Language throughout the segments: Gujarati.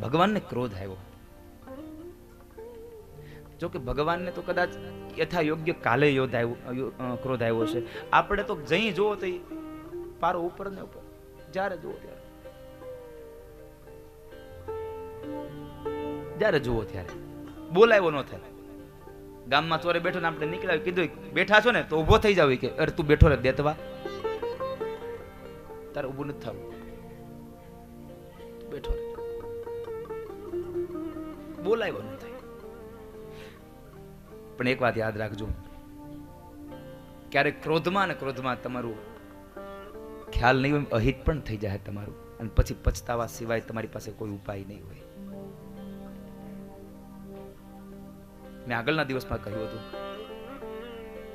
ભગવાનને ક્રોધ આવ્યો. જો કે ભગવાનને તો કદાચ યથા યોગ્ય કાલે યોધ આવ્યો ક્રોધ આવ્યો છે આપણે તો જઈ જુઓ તો પારો ઉપર ને ઉપર. જ્યારે જુઓ ત્યારે. જ્યારે જુઓ ત્યારે. બોલાવ્યો ન થાય. ગામમાં ચોરે બેઠો ને આપણે નીકળાવી કીધું બેઠા છો ને તો ઊભો થઈ જાવ. કે, અરે તું બેઠો રે દેતવા. તારે ઊભું નથી થવું. બેઠો રે બોલાવ્યો ન પણ એક વાત યાદ રાખજો. ક્યારેક ક્રોધમાં ને ક્રોધમાં તમારું ખ્યાલ નહીં હોય અહિત પણ થઈ જાય તમારું. અને પછી પછતાવા સિવાય તમારી પાસે કોઈ ઉપાય નહીં હોય. મેં આગળના દિવસમાં કહ્યું હતું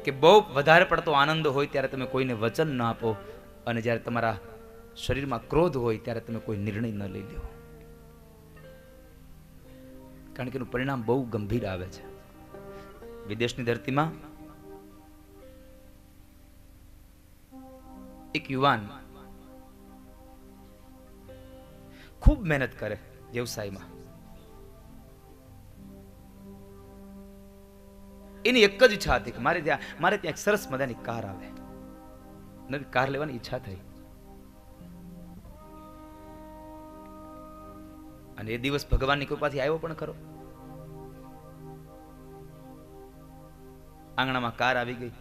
કે બહુ વધારે પડતો આનંદ હોય ત્યારે તમે કોઈને વચન ન આપો અને જ્યારે તમારા શરીરમાં ક્રોધ હોય ત્યારે તમે કોઈ નિર્ણય ન લઈ લો કારણ કે એનું પરિણામ બહુ ગંભીર આવે છે. વિદેશની ધરતીમાં એક યુવાન ખૂબ મહેનત કરે વ્યવસાયમાં. એની એક જ ઈચ્છા હતી કે મારે ત્યાં મારે ત્યાં એક સરસ મજાની કાર આવે. નવી કાર લેવાની ઈચ્છા થઈ. અને એ દિવસ ભગવાનની કૃપાથી આવ્યો પણ ખરો. આંગણામાં કાર આવી ગઈ.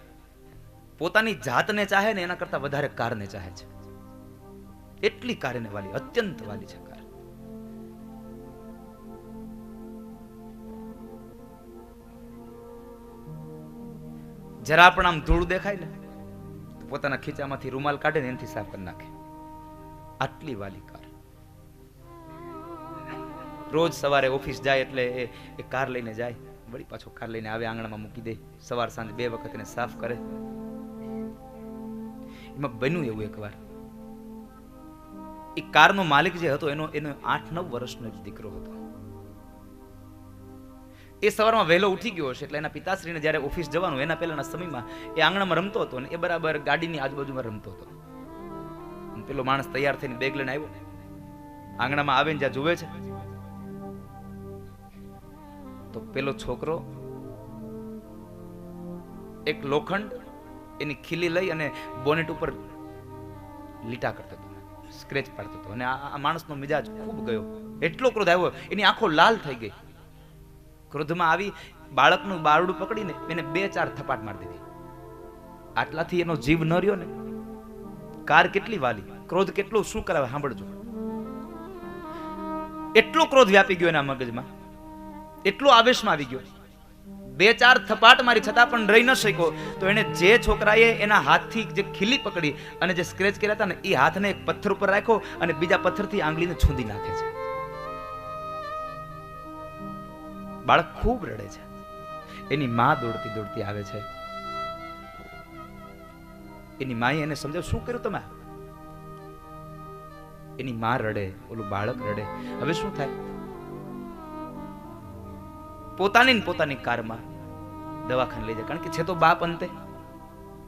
પોતાની જાતને ચાહે ને એના કરતા વધારે કારને ચાહે છે. એટલી કાર વાલી, અત્યંત વાલી છે કાર. જરા પણ આમ ધૂળ દેખાય ને પોતાના ખીચામાંથી રૂમાલ કાઢે ને એનાથી સાફ કરી નાખે. આટલી વાલી રોજ સવારે ઓફિસ જાય એટલે એ કાર લઈને જાય. વળી પાછો કાર લઈને આવે, આંગણામાં મૂકી દે. સવાર સાંજ બે વખત એને સાફ કરે. એમાં બન્યું એવું એકવાર. એ કારનો માલિક જે હતો, એનો એનો આઠ નવ વર્ષનો જ દીકરો હતો. એ સવારમાં વહેલો ઉઠી ગયો હશે એટલે એના પિતાશ્રીને જ્યારે ઓફિસ જવાનું, એના પહેલાના સમયમાં એ આંગણામાં રમતો હતો ને એ બરાબર ગાડીની આજુબાજુમાં રમતો હતો. પેલો માણસ તૈયાર થઈને બેગ લઈને આવ્યો. આંગણામાં આવે ને જ્યાં જુએ છે તો પેલો છોકરો એક લોખંડ એની ખીલી લઈ અને બોનેટ ઉપર લીટા કરતો હતો સ્ક્રેચ પાડતો હતો. અને આ માણસનો મિજાજ ખૂબ ગયો. એટલો ક્રોધ આવ્યો, એની આંખો લાલ થઈ ગઈ. ક્રોધમાં આવી બાળકનું બારડું પકડીને એને બે ચાર થપાટ મારી દીધી. આટલાથી એનો જીવ ન રહ્યો ને? કાર કેટલી વાલી? ક્રોધ કેટલો? શું કરાવે? સાંભળજો. એટલો ક્રોધ વ્યાપી ગયો એના મગજમાં. એટલો આવેશમાં આવી ગયો. બે ચાર થપાટ મારી છતાં પણ રહી ન શક્યો. તો એને જે છોકરાએ એના હાથથી જે ખીલી પકડી અને જે સ્ક્રેચ કર્યા હતા ને, એ હાથને એક પથ્થર ઉપર રાખ્યો અને બીજા પથ્થરથી આંગળીને છૂંદી નાખે છે. બાળક ખૂબ રડે છે. એની માં દોડતી દોડતી આવે છે. એની માએ એને સમજાવ શું કર્યું તમે? એની માં રડે, ઓલું બાળક રડે. હવે શું થાય? પોતાની પોતાની કારમાં દવાખાને લઈ જાય. કારણ કે છે તો બાપ અંતે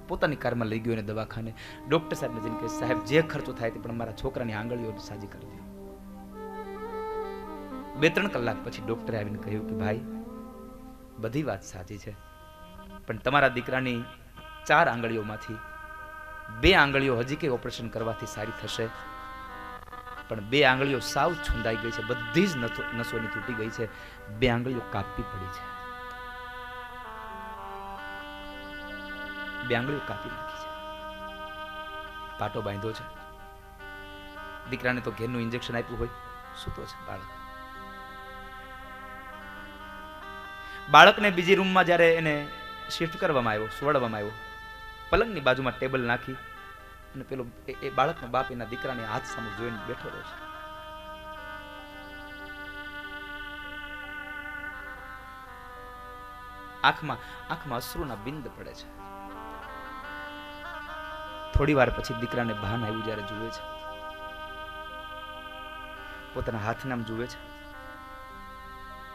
પોતાની કારમાં લઈ ગયો દવાખાને. ડોક્ટર સાહેબને જઈને કહે સાહેબ, જે ખર્ચો થાય તે પણ મારા છોકરાની આંગળીઓ સાજી કરી દો. બે ત્રણ કલાક પછી ડોક્ટરે આવીને કહ્યું કે ભાઈ, બધી વાત સાચી છે, પણ તમારા દીકરાની ચાર આંગળીઓમાંથી બે આંગળીઓ હજી કે ઓપરેશન કરવાથી સારી થશે? પણ બે આંગળીઓ સાવ છુંદાઈ ગઈ છે. બધી જ નસોની તૂટી ગઈ છે. બે આંગળીઓ કાપી પડી છે. બે આંગળીઓ કાપી નાખી છે. પાટો બાંધ્યો છે. દીકરાને તો ઘેરનું ઇન્જેક્શન આપ્યું હોય. સૂતો છે બાળક. બાળકને બીજી રૂમમાં જ્યારે એને શિફ્ટ કરવામાં આવ્યો સુવડાવવામાં આવ્યો, પલંગની બાજુમાં ટેબલ નાખી અને પેલો એ- બાળકનો બાપ એના દીકરાને હાથ સામે જોઈને બેઠો રહ્યો છે. આંખમાં આંખમાં અશ્રુના બિંદ પડે છે. થોડી વાર પછી દીકરાને ભાન આવ્યું જ્યારે જુએ છે. પોતાના હાથને આમ જુએ છે.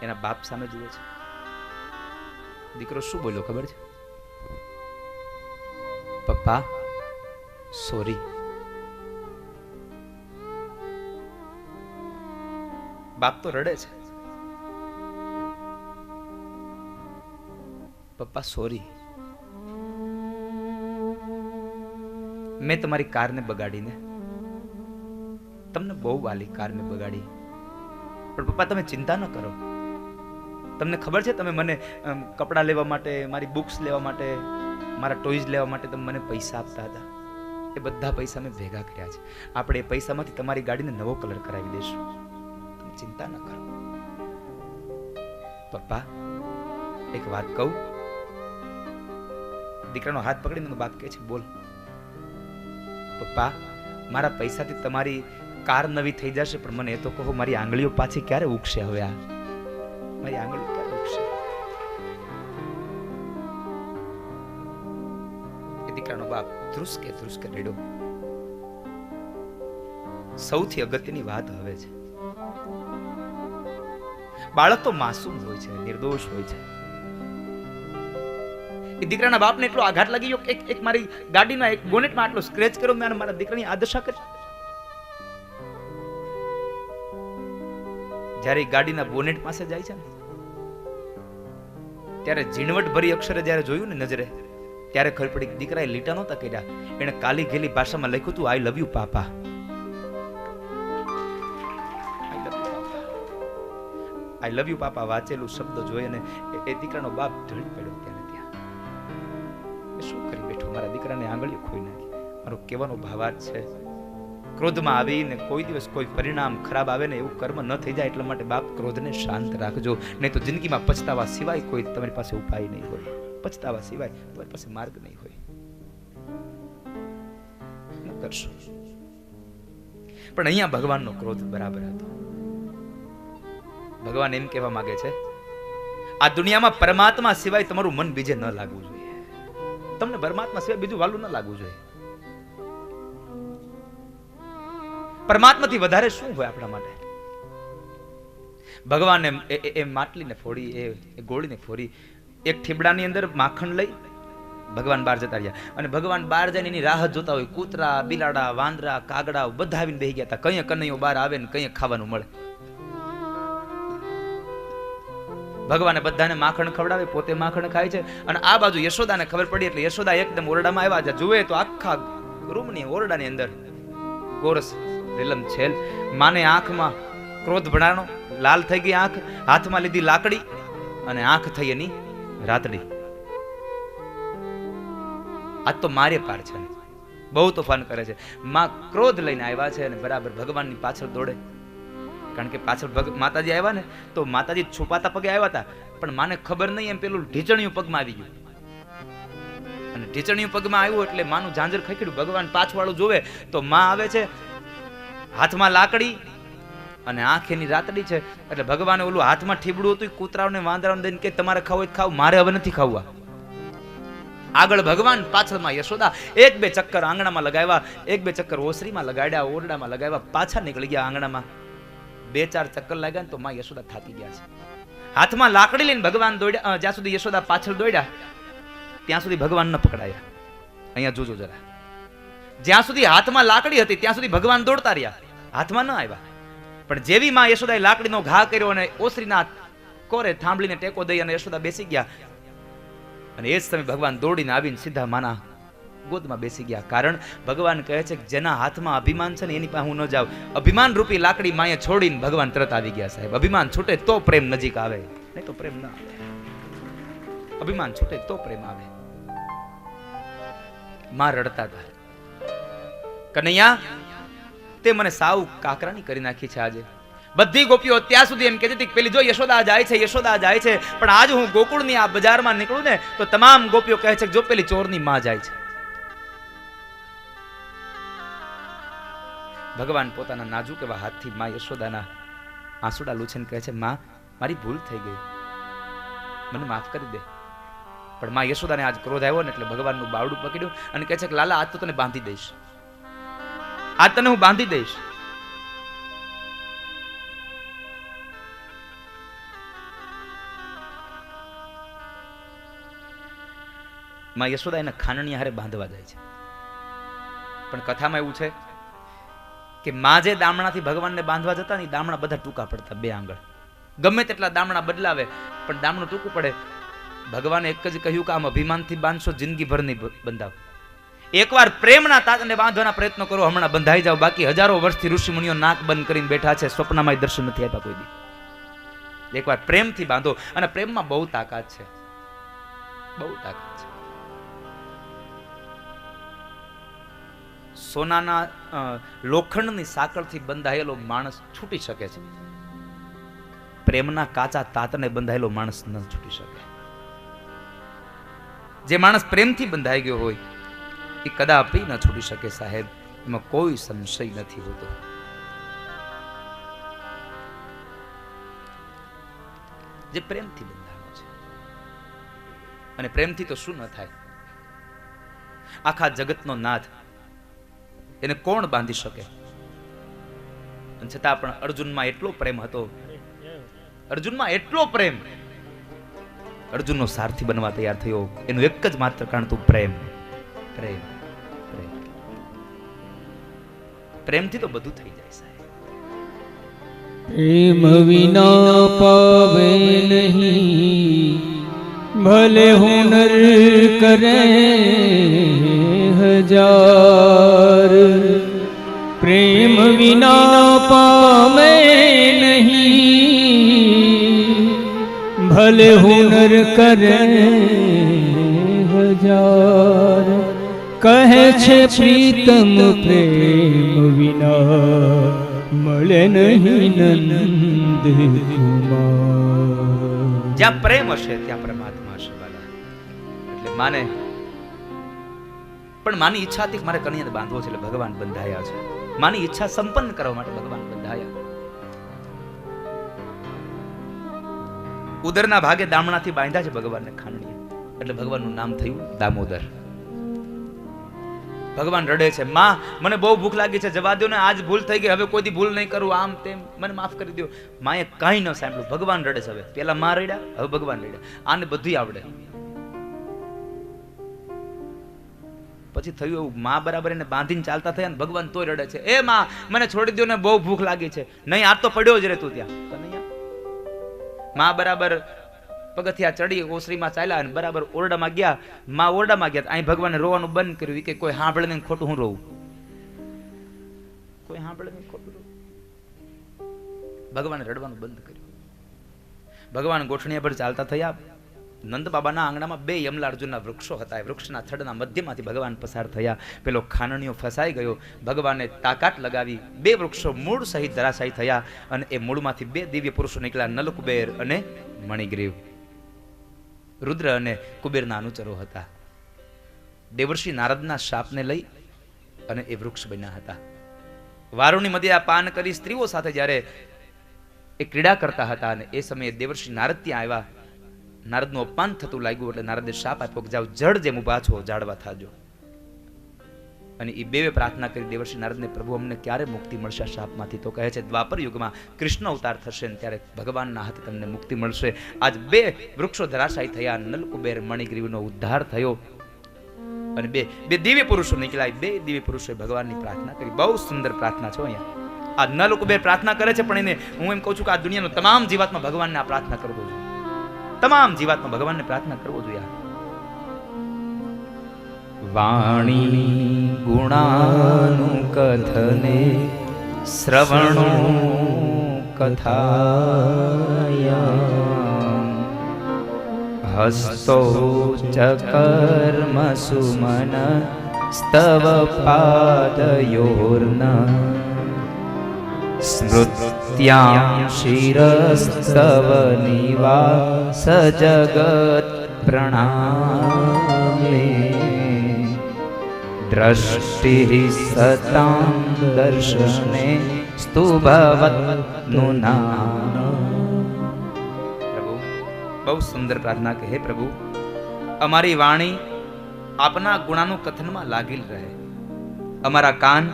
એના બાપ સામે જુએ છે. દીકરો શું બોલ્યો ખબર છે? પપ્પા સોરી. બાપ તો રડે છે. પપ્પા, સોરી. મેં તમારી કારને બગાડીને, તમને બહુ વાલી કાર મેં બગાડી. પણ પપ્પા, તમે ચિંતા ન કરો. તમને ખબર છે, તમે મને કપડાં લેવા માટે, મારી બુક્સ લેવા માટે, મારા ટોયઝ લેવા માટે તમે મને પૈસા આપતા હતા. એ બધા પૈસા મેં ભેગા કર્યા છે. આપણે એ પૈસામાંથી તમારી ગાડીને નવો કલર કરાવી દઈશું તમે ચિંતા ન કરો. પપ્પા, એક વાત કહું? દીકરાનો હાથ પકડીને બાપ કહે છે, બોલ. પપ્પા, મારા પૈસાથી તમારી કાર નવી થઈ જશે, પણ મને એ તો કહો, મારી આંગળીઓ પાછી ક્યારે ઉગશે હવે આ? મારી આંગળીઓ ધ્રુસકે ધ્રુસકે રેડો. સૌથી અગત્યની વાત હવે છે. બાળક તો માસૂમ હોય છે, નિર્દોષ હોય છે. એ દીકરાના બાપને એટલો આઘાત લાગી ગયો એક એક મારી ગાડીના એક બોનેટમાં આટલો સ્ક્રેચ કર્યો મેં મારા દીકરાની આ દશા કરી. જ્યારે ગાડીના બોનેટ પાસે જાય છે ને, ત્યારે ઝીણવટ ભરી અક્ષરે જ્યારે જોયું ને નજરે ત્યારે ખબર પડી દીકરાએ લીટા નહોતા કર્યા. એણે કાલી ઘેલી ભાષામાં લખ્યું હતું I love you papa I love you papa વાંચેલું શબ્દ જોઈ અને એ- દીકરાનો બાપ ઢળી પડ્યો ત્યાં. ત્યાં શું કરી બેઠો? મારા દીકરાને આંગળીઓ ખોઈ નાખી. મારો કહેવાનો ભાવાર્થ છે. ક્રોધમાં આવીને કોઈ દિવસ કોઈ પરિણામ ખરાબ આવે ને એવું કર્મ ન થઈ જાય એટલા માટે બાપ ક્રોધને શાંત રાખજો. નહીં તો જિંદગીમાં પછતાવા સિવાય કોઈ તમારી પાસે ઉપાય નહીં હોય. પછતાવા સિવાય તમારી પાસે માર્ગ નહીં હોય. કરશો. પણ અહીંયા ભગવાનનો ક્રોધ બરાબર હતો. ભગવાન એમ કહેવા માંગે છે, આ દુનિયામાં પરમાત્મા સિવાય તમારું મન બીજે ન લાગવું જોઈએ. તમને પરમાત્મા સિવાય બીજું વાલું ન લાગવું જોઈએ. પરમાત્માથી વધારે શું હોય આપણા માટે? ભગવાન એ- એ- માટલીને ફોડી એ ગોળીને ફોડી એક ઠીબડાની અંદર માખણ લઈ ભગવાન બહાર જતા રહ્યા. અને ભગવાન બહાર જઈને એની રાહ જોતા હોય, કૂતરા, બિલાડા, વાંદરા, કાગડા બધા આવીને બેહી ગયા હતા. કઈ કનૈયો બહાર આવે ને કઈ ખાવાનું મળે. ભગવાને બધાને માખણ ખવડાવે, પોતે માખણ ખાય છે. અને આ બાજુ યશોદાને ખબર પડી એટલે યશોદા એકદમ ઓરડામાં આવ્યા છે. જુએ તો આખા રૂમની ઓરડાની અંદર ગોરસ રીલમ છેલ. માને આંખમાં ક્રોધ ભણાનો લાલ થઈ ગઈ આંખ, હાથમાં લીધી લાકડી અને આંખ થઈ એની રાતડી આજ તો મારે પાર છે બહુ તોફાન કરે છે. માં ક્રોધ લઈને આવ્યા છે અને બરાબર ભગવાનની પાછળ દોડે. કારણ કે પાછળ માતાજી આવ્યા ને, તો માતાજી છુપાતા પગે આવ્યા હતા. પણ માને ખબર નહીં એમ પેલું ઢીચણિયું પગમાં આવી ગયું. અને ઢીચણિયું પગમાં આવ્યું એટલે માનું ઝાંઝર ખખડ્યું. ભગવાન પાછવાળું જોવે, તો માં આવે છે, હાથમાં લાકડી અને આંખ એની રાતડી છે, એટલે ભગવાને ઓલું હાથમાં ઠીબડું હતું કૂતરાઓને વાંદરાઓને દઈને કે તમારે ખાવું હોય ખાવ મારે હવે નથી ખાવવા આગળ ભગવાન પાછળમાં યશોદા એક બે ચક્કર આંગણામાં લગાવ્યા, એક બે ચક્કર ઓસરીમાં લગાડ્યા, ઓરડામાં લગાવ્યા, પાછા નીકળી ગયા આંગણામાં. બે ચાર ચક્કર લાગ્યા ને તો માં યશોદા થાકી ગયા છે. હાથમાં લાકડી લઈને ભગવાન દોડ્યા જ્યાં સુધી યશોદા પાછળ દોડ્યા, ત્યાં સુધી ભગવાન ન પકડાયા. અહીંયા જોજો જરા. જ્યાં સુધી હાથમાં લાકડી હતી, ત્યાં સુધી ભગવાન દોડતા રહ્યા. હાથમાં ન આવ્યા. પણ જેવી માં યશોદાએ લાકડીનો ઘા કર્યો અને ઓસરીના કોરે થાંભલીને ટેકો દઈ અને યશોદા બેસી ગયા. અને એ જ સમયે ભગવાન દોડીને આવીને સીધા માના ગોદમાં બેસી ગયા. કારણ ભગવાન કહે છે કે જેના હાથમાં અભિમાન છે ને એની પાસે હું ન જાઉં. અભિમાન રૂપી લાકડી માએ છોડીને ભગવાન તરત આવી ગયા સાહેબ. અભિમાન છૂટે તો પ્રેમ નજીક આવે. નહીં તો પ્રેમ ના આવે. અભિમાન છૂટે તો પ્રેમ આવે. માં રડતા હતા. કનૈયા તે મને સાવ કાકરાની કરી નાખી છે આજે. બધી ગોપીઓ અત્યાર સુધી એમ કહેતી હતી કે પેલી જો યશોદા જાય છે, યશોદા જાય છે, પણ આજ હું ગોકુળની આ બજારમાં નીકળું ને, તો તમામ ગોપીઓ કહે છે કે જો પેલી ચોરની માં જાય છે. ભગવાન પોતાના નાજુક એવા હાથથી માં યશોદાના આંસુડા લૂછીને કહે છે, માં, મારી ભૂલ થઈ ગઈ. મને માફ કરી દે. પણ માં યશોદાને આજ ક્રોધ આવ્યો ને એટલે ભગવાનનું બાવડું પકડ્યું અને કહે છે કે, લાલા, આજ તો તને બાંધી દઈશ. આજ તને હું બાંધી દઈશ. માં યશોદા એના ખાનણી હારે બાંધવા જાય છે. પણ કથામાં એવું છે કે માં જે દામણાથી ભગવાનને બાંધવા જતા ને દામણા બધા ટૂંકા પડતા બે આંગળ. ગમે તેટલા દામણા બદલાવે, પણ દામણું ટૂંકું પડે. ભગવાને એક જ કહ્યું કે આમ અભિમાનથી બાંધશો જિંદગીભર નહીં બંધાવ. એકવાર પ્રેમના તાતને બાંધવાના પ્રયત્નો કરો, હમણાં બંધાઈ જાવ બાકી હજારો વર્ષથી ઋષિ નાક બંધ કરીને બેઠા છે સ્વપ્નમાં દર્શન નથી આપ્યા કોઈ દી. એકવાર પ્રેમથી બાંધો, અને પ્રેમમાં બહુ તાકાત છે. બહુ તાકાત છે. સોનાના લોખંડની સાંકળથી બંધાયેલો માણસ છૂટી શકે છે. પ્રેમના કાચા તાતને બંધાયેલો માણસ ન છૂટી શકે. જે માણસ પ્રેમથી બંધાઈ ગયો હોય એ કદાપી ન છૂટી શકે સાહેબ. એમાં કોઈ સંશય નથી હોતો. જે પ્રેમથી બંધાણો છે. અને પ્રેમથી તો શું ન થાય? આખા જગતનો નાથ એને કોણ બાંધી શકે? છતાં પણ અર્જુનમાં એટલો પ્રેમ હતો. અર્જુનમાં એટલો પ્રેમ. અર્જુનનો સારથી બનવા તૈયાર થયો. એનું એક જ માત્ર કારણ તું પ્રેમ. પ્રેમ પ્રેમ. પ્રેમથી તો બધું થઈ જાય સાહેબ. પ્રેમ વિના પાવે નહીં. ભલે હુનર કરે હજાર. પ્રેમ વિના પાવે નહીં. ભલે હુનર કરે હજાર. કહે છે પ્રીતમ પ્રેમ વિના મળે નહીં નંદ જ્યાં પ્રેમ હશે, ત્યાં પરમાત્મા હશે, બાલા. એટલે માને, પણ માની ઈચ્છાથી મારે કન્યાને બાંધવો છે, એટલે ભગવાન બંધાયા છે. માની ઈચ્છા સંપન્ન કરવા માટે ભગવાન બંધાયા. ઉદરના ભાગે દામણાથી બાંધ્યા છે ભગવાનને ખાંડણીએ. એટલે ભગવાનનું નામ થયું દામોદર. ભગવાન રડે છે. માં, મને બહુ ભૂખ લાગી છે. જવા દો ને. આજ ભૂલ થઈ ગઈ. હવે કોઈથી ભૂલ નહીં કરું. આમ તેમ. મને માફ કરી દો માએ કાંઈ ન સાંભળ્યું. ભગવાન રડે છે હવે. પેલા માં રડ્યા, હવે ભગવાન રડ્યા. આને બધું આવડે. પછી થયું એવું. માં બરાબર એને બાંધીને ચાલતા થયા ને ભગવાન તોય રડે છે. એ માં, મને છોડી દો ને. બહુ ભૂખ લાગી છે. નહીં, આ તો પડ્યો જ રહેતું ત્યાં. કનૈયા? માં બરાબર પગથિયા ચડી ઓસરીમાં ચાલ્યા અને બરાબર ઓરડામાં ગયા. માં ઓરડામાં ગયા. અહીં ભગવાને રોવાનું બંધ કર્યું. કે કોઈ સાંભળે નહીં ખોટું હું રોવું? કોઈ સાંભળે નહીં ખોટું રોવું? ભગવાને રડવાનું બંધ કર્યું. ભગવાન ગોઠણીયા પર ચાલતા થયા. નંદ બાબાના આંગણામાં બે યમલાર્જુનના વૃક્ષો હતા. એ વૃક્ષના થડના મધ્યમાંથી ભગવાન પસાર થયા. પેલો ખાનણીઓ ફસાઈ ગયો. ભગવાને તાકાત લગાવી બે વૃક્ષો મૂળ સહિત ધરાશાયી થયા અને એ મૂળમાંથી બે દિવ્ય પુરુષો નીકળ્યા નલકુબેર અને મણિગ્રીવ. રુદ્ર અને કુબેરના અનુચરો હતા. દેવર્ષિ નારદના શાપને લઈ અને એ વૃક્ષ બન્યા હતા. વારુની મધ્ય પાન કરી સ્ત્રીઓ સાથે જ્યારે એ ક્રીડા કરતા હતા અને એ સમયે દેવર્ષિ નારદ ત્યાં આવ્યા. નારદનું અપમાન થતું લાગ્યું એટલે નારદે શાપ આપ્યો કે જાઓ જડ જેમ ઊભા છો જાડવા થાજો. અને એ બેવે પ્રાર્થના કરી દેવર્ષિ નારદને, પ્રભુ, અમને ક્યારે મુક્તિ મળશે? શાપમાંથી તો કહે છે, દ્વાપર યુગમાં કૃષ્ણ અવતાર થશે ને ત્યારે ભગવાનના હાથે તમને મુક્તિ મળશે. આજ બે વૃક્ષો ધરાશાયી થયા નલકુબેર મણિગ્રીવનો ઉદ્ધાર થયો. અને બે બે દિવ્ય પુરુષો નીકળ્યા. બે દિવ્ય પુરુષોએ ભગવાનની પ્રાર્થના કરી. બહુ સુંદર પ્રાર્થના છે અહીંયા. આ નલકુબેર પ્રાર્થના કરે છે, પણ એને હું એમ કહું છું કે આ દુનિયાનો તમામ જીવાતમાં ભગવાનને આ પ્રાર્થના કરવો જોઈએ. તમામ જીવાતમાં ભગવાનને પ્રાર્થના કરવો જોઈએ વાણી ગુણાનુકથને શ્રવણો કથાયા હસ્તો ચકર્મ કર્મ સુમન સ્તવ પાદયોર્ન. સ્મૃત્યાં શિરસ્તવ નિવાસ જગત પ્રણામે. દ્રષ્ટિ સતાં દર્શને નામ પ્રભુ બહુ સુંદર પ્રાર્થના કહે પ્રભુ અમારી વાણી આપના ગુણાનું કથનમાં લાગેલ રહે. અમારા કાન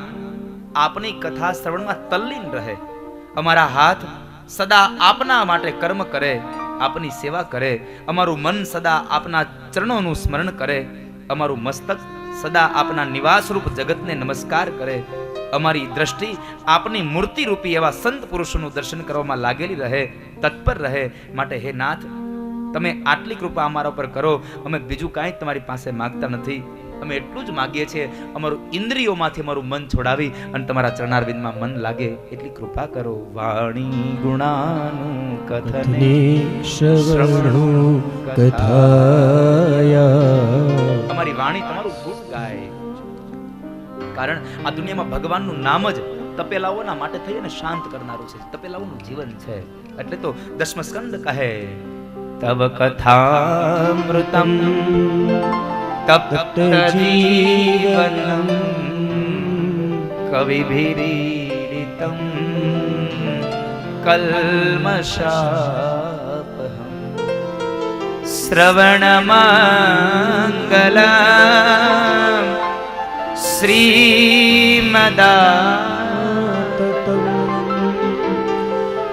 આપની કથા શ્રવણમાં તલ્લીન રહે. અમારા હાથ સદા આપના માટે કર્મ કરે, આપની સેવા કરે. અમારું મન સદા આપના ચરણોનું સ્મરણ કરે. અમારું મસ્તક સદા આપના નિવાસરૂપ જગતને નમસ્કાર કરે. અમારી દ્રષ્ટિ આપની મૂર્તિ રૂપી એવા સંત પુરુષોનું દર્શન કરવામાં લાગેલી રહે તત્પર રહે. માટે હે નાથ તમે આટલી કૃપા અમારા ઉપર કરો. અમે બીજું કાંઈ તમારી પાસે માગતા નથી. અમે એટલું જ માગીએ છીએ અમારું ઇન્દ્રિયોમાંથી અમારું મન છોડાવી અને તમારા ચરણારવિંદમાં મન લાગે એટલી કૃપા કરો. વાણી ગુણાનું કથને શ્રવણો કથાયા અમારી વાણી તમારું ગુણ કારણ આ દુનિયામાં ભગવાનનું નામ જ તપેલાઓના માટે થઈ અને શાંત કરનારું છે. તપેલાઓનું જીવન છે. એટલે તો દસમ સ્કંદ કહે તવ કથામૃતમ તપ્ત જીવનમ કવિભીરીડિતમ કલ્મશાપહમ શ્રવણમંગલ શ્રીમદા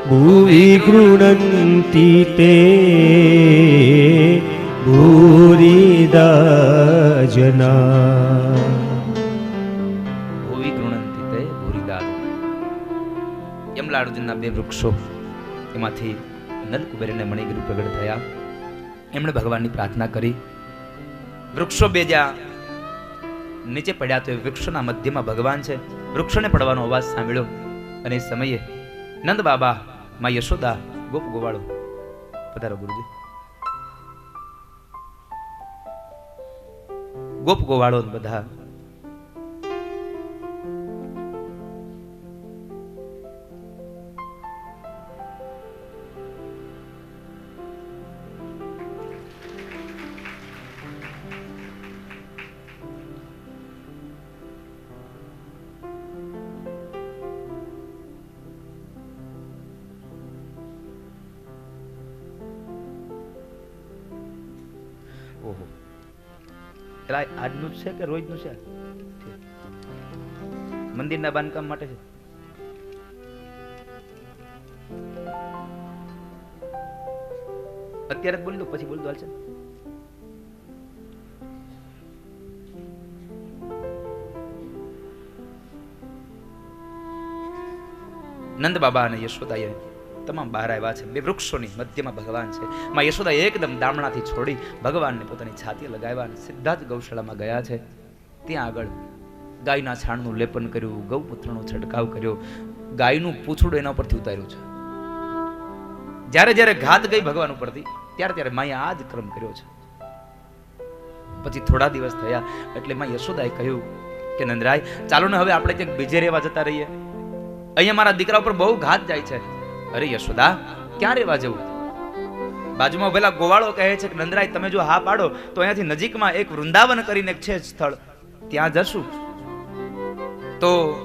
भुवि ગૃણન્તિ તે ભૂરિદા જના ભૂવિ ગૃણંતિ તે ભૂરિદાદ યમલાર્જુનના બે વૃક્ષો એમાંથી નલકુબેરને મણિગીરી પ્રગટ થયા એમણે ભગવાનની પ્રાર્થના કરી વૃક્ષો બે નીચે પડ્યા તો એ વૃક્ષના મધ્યમાં ભગવાન છે. વૃક્ષોને પડવાનો અવાજ સાંભળ્યો અને એ સમયે નંદ બાબા, માં યશોદા, ગોપ ગોવાળો. પધારો ગુરુજી. ગોપ ગોવાળો બધા એટલે આજનું જ છે કે રોજનું છે? મંદિરના બાંધકામ માટે છે. અત્યારે જ બોલી દો પછી બોલી દો હાલશે નંદ બાબા અને યશોદાએ તમામ બહાર આવ્યા છે. બે વૃક્ષોની મધ્યમાં ભગવાન છે. માં યશોદા એકદમ દામણાથી છોડી ભગવાનને પોતાની છાતી લગાવ્યા અને સીધા જ ગૌશાળામાં ગયા છે. ત્યાં આગળ ગાયના છાણનું લેપન કર્યું, ગૌમૂત્રનો છંટકાવ કર્યો. ગાયનું પૂંછડું એના પરથી ઉતાર્યું છે. જ્યારે જ્યારે ઘાત ગઈ ભગવાન ઉપરથી, ત્યારે ત્યારે માએ આ જ ક્રમ કર્યો છે. પછી થોડા દિવસ થયા એટલે માં યશોદાએ કહ્યું કે, નંદરાય, ચાલો ને હવે આપણે ક્યાંક બીજે રહેવા જતા રહીએ. અહીંયા મારા દીકરા ઉપર બહુ ઘાત જાય છે. અરે યશોદા ક્યાં રહેવા જવું? બાજુમાં પેલા ગોવાળો કહે છે કે, નંદરાય, તમે જો હા પાડો, તો અહીંયાથી નજીકમાં એક વૃંદાવન કરીને છે સ્થળ. ત્યાં જશું. તો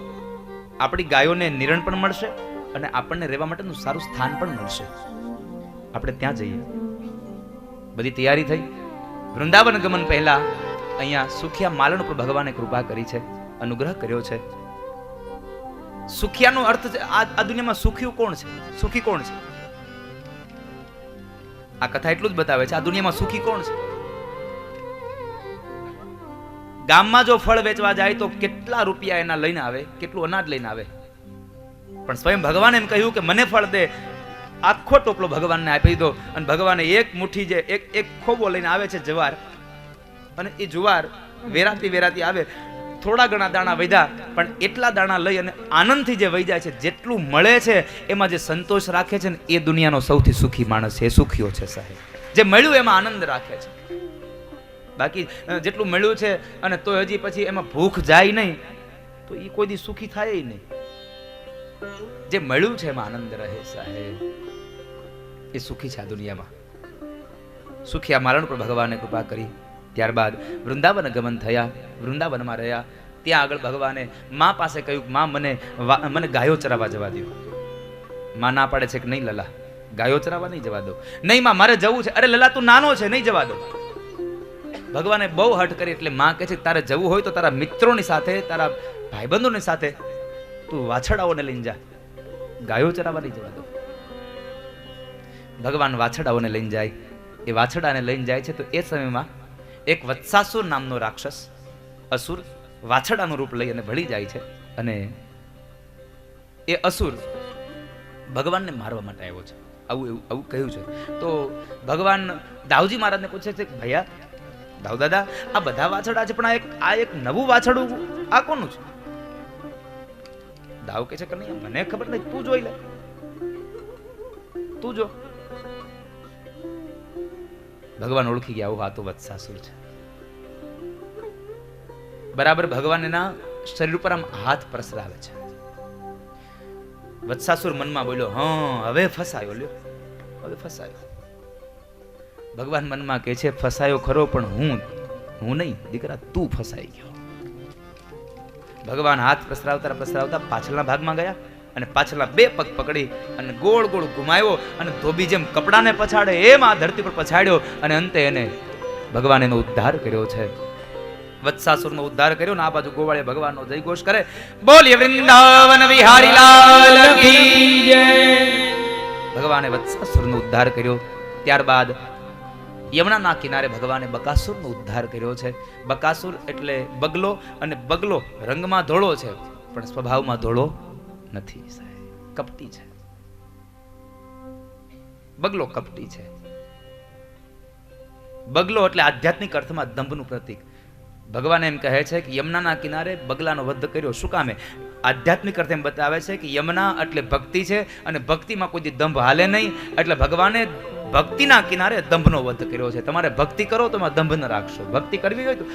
આપણી ગાયોને નિરણ પણ મળશે અને આપણને રહેવા માટેનું સારું સ્થાન પણ મળશે. આપણે ત્યાં જઈએ. બધી તૈયારી થઈ. વૃંદાવન ગમન પહેલા અહીંયા સુખિયા માલણ ઉપર ભગવાને કૃપા કરી છે, અનુગ્રહ કર્યો છે. સુખિયાનો અર્થ છે, આ દુનિયામાં સુખ્યું કોણ છે? સુખી કોણ છે? આ કથા એટલું જ બતાવે છે, આ દુનિયામાં સુખી કોણ છે? ગામમાં જો ફળ વેચવા જાય તો કેટલા રૂપિયા એના લઈને આવે, કેટલું અનાજ લઈને આવે? પણ સ્વયં ભગવાને એમ કહ્યું કે મને ફળ દે. આખો ટોપલો ભગવાનને આપી દીધો અને ભગવાને એક મુઠ્ઠી જે, એક એક ખોબો લઈને આવે છે જુવાર. અને એ જુવાર વેરાતી વેરાતી આવે. થોડા ઘણા દાણા વધ્યા પણ એટલા દાણા લઈ અને આનંદથી જે વૈધા છે, જેટલું મળે છે, એમાં જે સંતોષ રાખે છે ને, એ દુનિયાનો સૌથી સુખી માણસ છે, એ સુખીઓ છે સાહેબ. જે મળ્યું એમાં આનંદ રાખે છે. બાકી જેટલું મળ્યું છે અને તો હજી પછી એમાં ભૂખ જાય નહીં, તો એ કોઈ દી સુખી થાય નહીં. જે મળ્યું છે એમાં આનંદ રહે સાહેબ. એ સુખી છે આ દુનિયામાં. સુખી આ મારણ પર ભગવાને કૃપા કરી. ત્યારબાદ વૃંદાવન ગમન થયા. વૃંદાવનમાં રહ્યા. ત્યાં આગળ ભગવાને મા પાસે કહ્યું, મા, મને મને ગાયો ચરાવવા જવા દો મા ના પાડે છે કે નહીં, લલા? ગાયો ચરાવવા નહીં જવા દો. નહીં, માં, મારે જવું છે. અરે, લલા, તું નાનો છે, નહીં જવા દો. ભગવાને બહુ હટ કરી એટલે માં કહે છે, તારે જવું હોય તો તારા મિત્રોની સાથે, તારા ભાઈબંધોની સાથે તું વાછડાઓને લઈને જા. ગાયો ચરાવવા નહીં જવા દો. ભગવાન વાછડાઓને લઈને જાય. એ વાછડાને લઈને જાય છે તો એ સમયમાં એક વત્સાસુર નામનો રાક્ષસ અસુર વાછડાનું રૂપ લઈ અને ભળી જાય છે અને એ અસુર ભગવાનને મારવા માટે આવ્યો છે. આવું એવું, આવું કહ્યું છે. તો ભગવાન દાવજી મહારાજને પૂછે છે ભૈયા દાવ દાદા, આ બધા વાછડા છે પણ આ એક આ એક નવું વાછડું આ કોનું છે? દાવ કે છે કે નહીં, મને ખબર નહીં, તું જોઈ લે. તું જો. ભગવાન ઓળખી ગયા આ તો વત્સાસુર છે. બરાબર, ભગવાન એના શરીર ઉપર આમ હાથ પ્રસરાવે છે. વત્સાસુર મનમાં બોલ્યો, હા, હવે ફસાયો, લ્યો. હવે ફસાયો. ભગવાન મનમાં કહે છે, ફસાયો ખરો, પણ હું હું નહીં, દીકરા, તું ફસાઈ ગયો. ભગવાન હાથ પ્રસરાવતા પ્રસરાવતા પાછળના ભાગમાં ગયા. અને પાછળના બે પગ પકડી અને ગોળ ગોળ ઘુમાવ્યો અને ધોબી જેમ કપડાને પછાડે એમ આ ધરતી પર પછાડ્યો અને અંતે એને ભગવાન એનો ઉદ્ધાર કર્યો છે. વત્સાસુરનો ઉદ્ધાર કર્યો ને આ બાજુ ગોવાળે ભગવાનનો જય ઘોષ કરે. બોલીએ વૃંદાવન વિહારી લાલ કી જય. ભગવાને વત્સાસુરનો ઉદ્ધાર કર્યો. ત્યારબાદ યમુનાના કિનારે ભગવાને બકાસુરનો ઉદ્ધાર કર્યો છે. બકાસુર એટલે બગલો અને બગલો રંગમાં ધોળો છે, પણ સ્વભાવમાં ધોળો નથી, સાહેબ. કપટી છે. બગલો કપટી છે. બગલો એટલે આધ્યાત્મિક અર્થમાં દંભનું પ્રતીક. ભગવાન એમ કહે છે કે યમુનાના કિનારે બગલાનો વધ કર્યો. શું કામે? આધ્યાત્મિક અર્થ એમ બતાવે છે કે યમુના એટલે ભક્તિ છે અને ભક્તિમાં કોઈ દંભ હાલે નહીં. એટલે ભગવાને ભક્તિના કિનારે દંભનો વધ કર્યો છે. તમારે ભક્તિ કરો તો દંભ ન રાખશો. ભક્તિ કરવી હોય તો